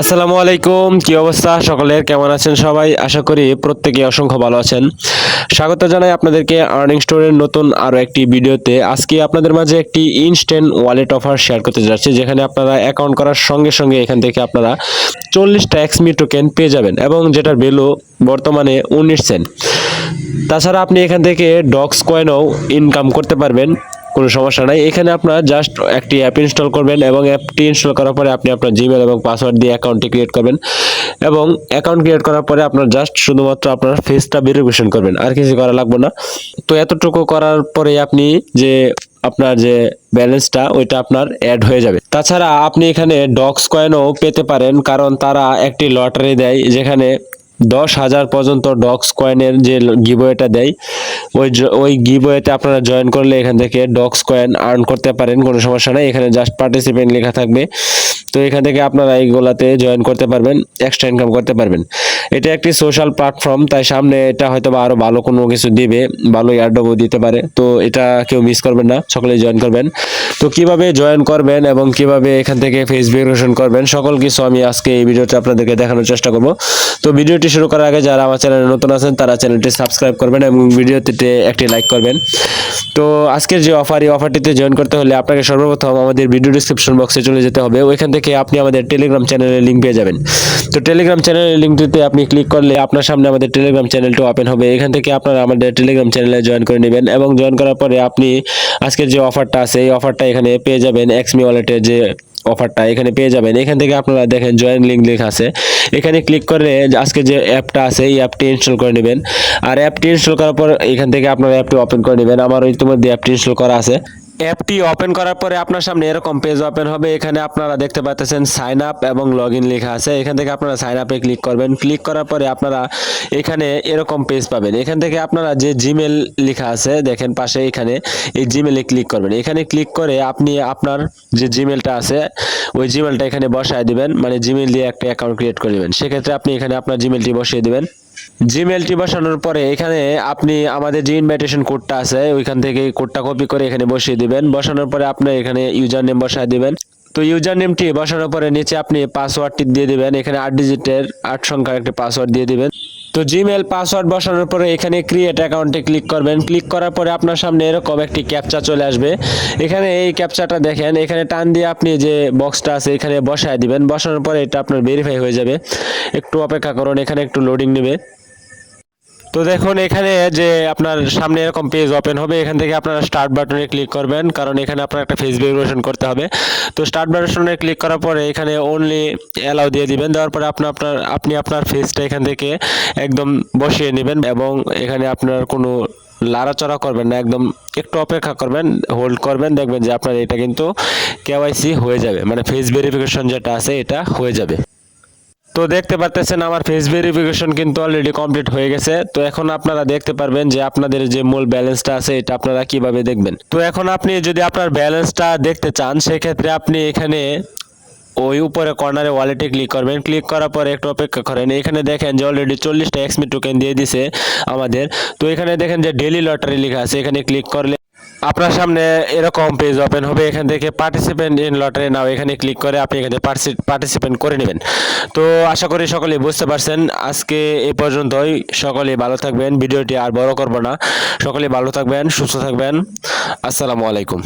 আসসালামু আলাইকুম, কি অবস্থা? সকলের কেমন আছেন সবাই? আশা করি প্রত্যেকে অসংখ্য ভালো আছেন। স্বাগত জানাই আপনাদেরকে আর্নিং স্টোরের নতুন আরও একটি ভিডিওতে। আজকে আপনাদের মাঝে একটি ইনস্ট্যান্ট ওয়ালেট অফার শেয়ার করতে যাচ্ছি, যেখানে আপনারা অ্যাকাউন্ট করার সঙ্গে সঙ্গে এখান থেকে আপনারা চল্লিশটা এক্সমি টোকেন পেয়ে যাবেন এবং যেটার ভ্যালু বর্তমানে উনিশ সেন্ট তাছাড়া আপনি এখান থেকে ডক্স কয়েনও ইনকাম করতে পারবেন, কোনো সমস্যা নাই। এখানে আপনার জাস্ট একটি অ্যাপ ইনস্টল করবেন এবং অ্যাপটি ইনস্টল করার পরে আপনি আপনার জিমেল এবং পাসওয়ার্ড দিয়ে অ্যাকাউন্টটি ক্রিয়েট করবেন এবং অ্যাকাউন্ট ক্রিয়েট করার পরে আপনার জাস্ট শুধুমাত্র আপনার ফেসটা ভেরিফিকেশন করবেন। আর কিছু করা লাগবে না। তো এতটুকু করার পরে আপনি যে আপনার যে ব্যালেন্সটা ওইটা আপনার অ্যাড হয়ে যাবে। তাছাড়া আপনি এখানে ডক্স কয়েনও পেতে পারেন, কারণ তারা একটি লটারি দেয়, যেখানে দশ হাজার পর্যন্ত ডক্স কয়েনের যে গিবওয়েটা দেয়, ওই ওই গিবোয়েতে আপনারা জয়েন করলে এখান থেকে ডক্স কয়েন আর্ন করতে পারেন, কোনো সমস্যা নেই। এখানে জাস্ট পার্টিসিপেন্ট লেখা থাকবে। তো এখান থেকে আপনারা এইগুলাতে জয়েন করতে পারবেন এক্সট্রা ইনকাম করতে পারবেন। এটা একটি সোশ্যাল প্ল্যাটফর্ম তাই সামনে এটা হয়তো বা আরও ভালো কোনো কিছু দিবে ভালো এয়ারডবও দিতে পারে। তো এটা কেউ মিস করবেন না, সকলেই জয়েন করবেন। তো কীভাবে জয়েন করবেন এবং কীভাবে এখান থেকে ফেস ভেরিফিকেশন করবেন, সকল কিছু আমি আজকে এই ভিডিওতে আপনাদেরকে দেখানোর চেষ্টা করব। তো ভিডিওটি শুরু করার আগে যারা আমার চ্যানেলে নতুন আছেন, তারা চ্যানেলটি সাবস্ক্রাইব করবেন এবং ভিডিওটিতে একটি লাইক করবেন। তো আজকের যে অফার এই অফারটিতে জয়েন করতে হলে আপনাকে সর্বপ্রথম আমাদের ভিডিও ডিসক্রিপশন বক্সে চলে যেতে হবে। ওইখান থেকে আপনি আমাদের টেলিগ্রাম চ্যানেলের লিঙ্ক পেয়ে যাবেন। তো টেলিগ্রাম চ্যানেলের লিঙ্কটিতে আপনি ক্লিক করলে আপনার সামনে আমাদের টেলিগ্রাম চ্যানেলটি ওপেন হবে। এখান থেকে আপনারা আমাদের টেলিগ্রাম চ্যানেলে জয়েন করে নেবেন এবং জয়েন করার পরে আপনি আজকের যে অফারটা আছে, এই অফারটা এখানে পেয়ে যাবেন এক্সমি ওয়ালেটের যে অফারটা এখানে পেয়ে যাবেন। এখান থেকে আপনারা দেখেন জয়েন লিঙ্ক লেখা আছে। এখানে ক্লিক করে আজকে যে অ্যাপটা আছে, এই অ্যাপটি ইনস্টল করে নেবেন। আর অ্যাপটি ইনস্টল করার পর এখান থেকে আপনারা অ্যাপটি ওপেন করে নেবেন। আমার ইতিমধ্যে অ্যাপটি ইনস্টল করা আছে। অ্যাপটি ওপেন করার পরে আপনার সামনে এরকম পেজ ওপেন হবে। এখানে আপনারা দেখতে পাচ্ছেন সাইন আপ এবং লগ ইন লেখা আছে। এখান থেকে আপনারা সাইন আপে ক্লিক করবেন। ক্লিক করার পরে আপনারা এখানে এরকম পেজ পাবেন। এখান থেকে আপনারা যে জিমেল লেখা আছে, দেখেন পাশে এখানে এই জিমেলে ক্লিক করবেন। এখানে ক্লিক করে আপনি আপনার যে জিমেলটা আছে, ওই জিমেলটা এখানে বসায় দিবেন। মানে জিমেল দিয়ে একটা অ্যাকাউন্ট ক্রিয়েট করে নেবেন সেক্ষেত্রে আপনি এখানে আপনার জিমেলটি বসিয়ে দিবেন। জিমেলটি বসানোর পরে এখানে আপনি আমাদের যে ইনভাইটেশন কোডটা আছে, ওইখান থেকে কোডটা কপি করে এখানে বসিয়ে দিবেন। বসানোর পরে আপনি এখানে ইউজার নেম বসায় দিবেন। তো ইউজার নেমটি বসানোর পরে নিচে আপনি পাসওয়ার্ডটি দিয়ে দিবেন। এখানে আট ডিজিটের আট সংখ্যার একটা পাসওয়ার্ড দিয়ে দিবেন। তো জিমেল পাসওয়ার্ড বসানোর পরে এখানে ক্রিয়েট অ্যাকাউন্টে ক্লিক করবেন। ক্লিক করার পরে আপনার সামনে এরকম একটি ক্যাপচা চলে আসবে। এখানে এই ক্যাপচাটা দেখেন, এখানে টান দিয়ে আপনি যে বক্সটা আছে, এখানে বসায় দিবেন। বসানোর পরে এটা আপনার ভেরিফাই হয়ে যাবে। একটু অপেক্ষা করুন, এখানে একটু লোডিং নেবে। তো দেখুন, এখানে যে আপনার সামনে এরকম পেজ ওপেন হবে, এখান থেকে আপনারা স্টার্ট বাটনে ক্লিক করবেন, কারণ এখানে আপনার একটা ফেস ভেরিফিকেশন করতে হবে। তো স্টার্ট বাটনে ক্লিক করার পরে এখানে অনলি অ্যালাউ দিয়ে দিবেন, দেওয়ার পরে আপনার আপনার, আপনি আপনার ফেসটা এখান থেকে একদম বসিয়ে নেবেন এবং এখানে আপনার কোনো লাড়াচড়া করবেন না, একদম একটু অপেক্ষা করবেন হোল্ড করবেন, দেখবেন যে আপনার এটা কিন্তু কেওয়াইসি হয়ে যাবে মানে ফেস ভেরিফিকেশন যেটা আছে, এটা হয়ে যাবে। তো দেখতে পারতেছেন আমার ফেস ভেরিফিকেশন কিন্তু অলরেডি কমপ্লিট হয়ে গেছে। তো এখন আপনারা দেখতে পারবেন যে আপনাদের যে মূল ব্যালেন্সটা আছে, এটা আপনারা কীভাবে দেখবেন। তো এখন আপনি যদি আপনার ব্যালেন্সটা দেখতে চান, সেক্ষেত্রে আপনি এখানে ওই উপরে কর্নারে ওয়ালেটে ক্লিক করবেন। ক্লিক করার পরে একটু অপেক্ষা করেন। এখানে দেখেন যে অলরেডি চল্লিশটা এক্সমি টোকেন দিয়ে দিছে আমাদের। তো এখানে দেখেন যে ডেলি লটারি লেখা আছে। এখানে ক্লিক করলে আপনার সামনে এরকম পেজ ওপেন হবে, এখান থেকে পার্টিসিপেন্ট ইন লটারি নাও এখানে ক্লিক করে আপনি এখানে পার্টিসিপেন্ট করে নেবেন। তো আশা করি সকলে বুঝতে পারছেন, আজকে এ পর্যন্তই। সকলে ভালো থাকবেন, ভিডিওটি আর বড় করব না। সকলে ভালো থাকবেন, সুস্থ থাকবেন। আসসালামু আলাইকুম।